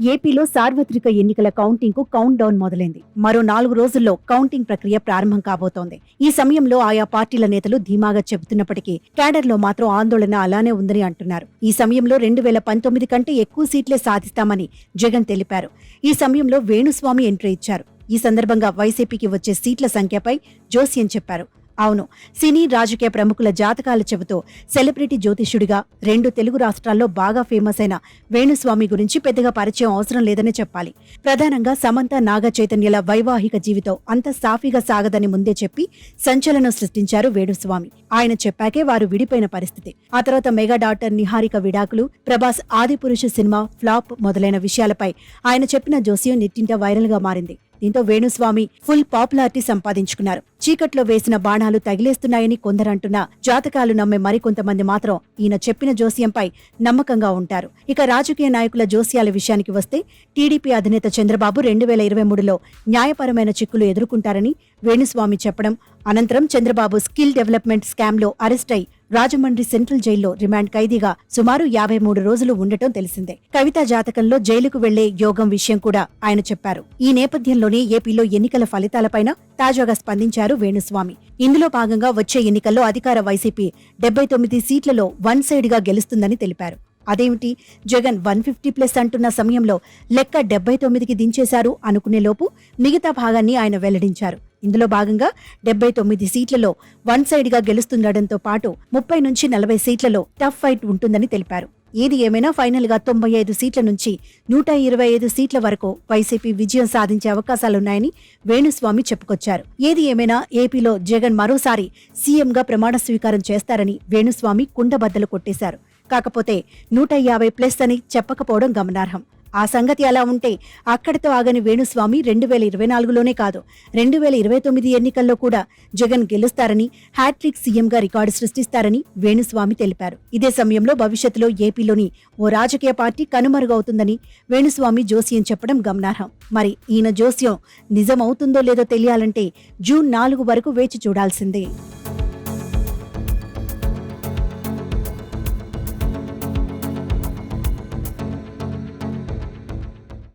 ఏపీలో సార్వత్రిక ఎన్నికల కౌంటింగ్కు కౌంట్ డౌన్ మొదలైంది. మరో నాలుగు రోజుల్లో కౌంటింగ్ ప్రక్రియ ప్రారంభం కాబోతోంది. ఈ సమయంలో ఆయా పార్టీల నేతలు ధీమాగా చెబుతున్నప్పటికీ క్యాడర్లో మాత్రం ఆందోళన అలానే ఉందని అంటున్నారు. ఈ సమయంలో రెండు వేల పంతొమ్మిది కంటే ఎక్కువ సీట్లే సాధిస్తామని జగన్ తెలిపారు. ఈ సమయంలో వేణుస్వామి ఎంట్రీ ఇచ్చారు. ఈ సందర్భంగా వైసీపీకి వచ్చే సీట్ల సంఖ్యపై జోస్యం చెప్పారు. అవును. సినీ రాజకీయ ప్రముఖుల జాతకాలు చెబుతూ సెలబ్రిటీ జ్యోతిష్యుడిగా రెండు తెలుగు రాష్ట్రాల్లో బాగా ఫేమస్ అయిన వేణుస్వామి గురించి పెద్దగా పరిచయం అవసరం లేదనే చెప్పాలి. ప్రధానంగా సమంత నాగ చైతన్యల వైవాహిక జీవితం అంత సాఫీగా సాగదని ముందే చెప్పి సంచలనం సృష్టించారు వేణుస్వామి. ఆయన చెప్పాకే వారు విడిపోయిన పరిస్థితి. ఆ తర్వాత మెగా డాక్టర్ నిహారిక విడాకులు ప్రభాస్ ఆదిపురుషు సినిమా ఫ్లాప్ మొదలైన విషయాలపై ఆయన చెప్పిన జోస్యం నెట్టింట వైరల్గా మారింది. దీంతో వేణుస్వామి ఫుల్ పాపులారిటీ సంపాదించుకున్నారు. చీకట్లో వేసిన బాణాలు తగిలేస్తున్నాయని కొందరంటున్న జాతకాలు నమ్మే మరికొంతమంది మాత్రం ఈయన చెప్పిన జోస్యంపై నమ్మకంగా ఉంటారు. ఇక రాజకీయ నాయకుల జోస్యాల విషయానికి వస్తే టీడీపీ అధినేత చంద్రబాబు రెండు వేల ఇరవై మూడులో న్యాయపరమైన చిక్కులు ఎదుర్కొంటారని వేణుస్వామి చెప్పడం అనంతరం చంద్రబాబు స్కిల్ డెవలప్మెంట్ స్కామ్లో అరెస్ట్ అయి రాజమండ్రి సెంట్రల్ జైల్లో రిమాండ్ ఖైదీగా సుమారు యాభై మూడు రోజులు ఉండటం తెలిసిందే. కవిత జాతకంలో జైలుకు వెళ్ళే యోగం విషయం కూడా ఆయన చెప్పారు. ఈ నేపథ్యంలోనే ఏపీలో ఎన్నికల ఫలితాలపైన తాజాగా స్పందించారు వేణుస్వామి. ఇందులో భాగంగా వచ్చే ఎన్నికల్లో అధికార వైసీపీ డెబ్బై తొమ్మిది సీట్లలో వన్ సైడ్గా గెలుస్తుందని తెలిపారు. అదేమిటి? జగన్ వన్ ఫిఫ్టీ ప్లస్ అంటున్న సమయంలో లెక్క డెబ్బై తొమ్మిదికి దించేశారు అనుకునే లోపు మిగతా భాగాన్ని ఆయన వెల్లడించారు. ఇందులో భాగంగా డెబ్బై తొమ్మిది సీట్లలో వన్ సైడ్గా గెలుస్తుండటంతో పాటు ముప్పై నుంచి నలభై సీట్లలో టఫ్ ఫైట్ ఉంటుందని తెలిపారు. ఏది ఏమైనా ఫైనల్గా తొంభై ఐదు సీట్ల నుంచి నూట ఇరవై ఐదు సీట్ల వరకు వైసీపీ విజయం సాధించే అవకాశాలున్నాయని వేణుస్వామి చెప్పుకొచ్చారు. ఏది ఏమైనా ఏపీలో జగన్ మరోసారి సీఎంగా ప్రమాణ స్వీకారం చేస్తారని వేణుస్వామి కుండబద్దలు కొట్టేశారు. కాకపోతే నూట యాభై ప్లస్ అని చెప్పకపోవడం గమనార్హం. ఆ సంగతి అలా ఉంటే అక్కడితో ఆగని వేణుస్వామి రెండు వేల ఇరవై నాలుగులోనే కాదు రెండు వేల ఇరవై తొమ్మిది ఎన్నికల్లో కూడా జగన్ గెలుస్తారని హ్యాట్రిక్ సీఎంగా రికార్డు సృష్టిస్తారని వేణుస్వామి తెలిపారు. ఇదే సమయంలో భవిష్యత్తులో ఏపీలోని ఓ రాజకీయ పార్టీ కనుమరుగవుతుందని వేణుస్వామి జోస్యం చెప్పడం గమనార్హం. మరి ఈయన జోస్యం నిజమవుతుందో లేదో తెలియాలంటే జూన్ నాలుగు వరకు వేచి చూడాల్సిందే.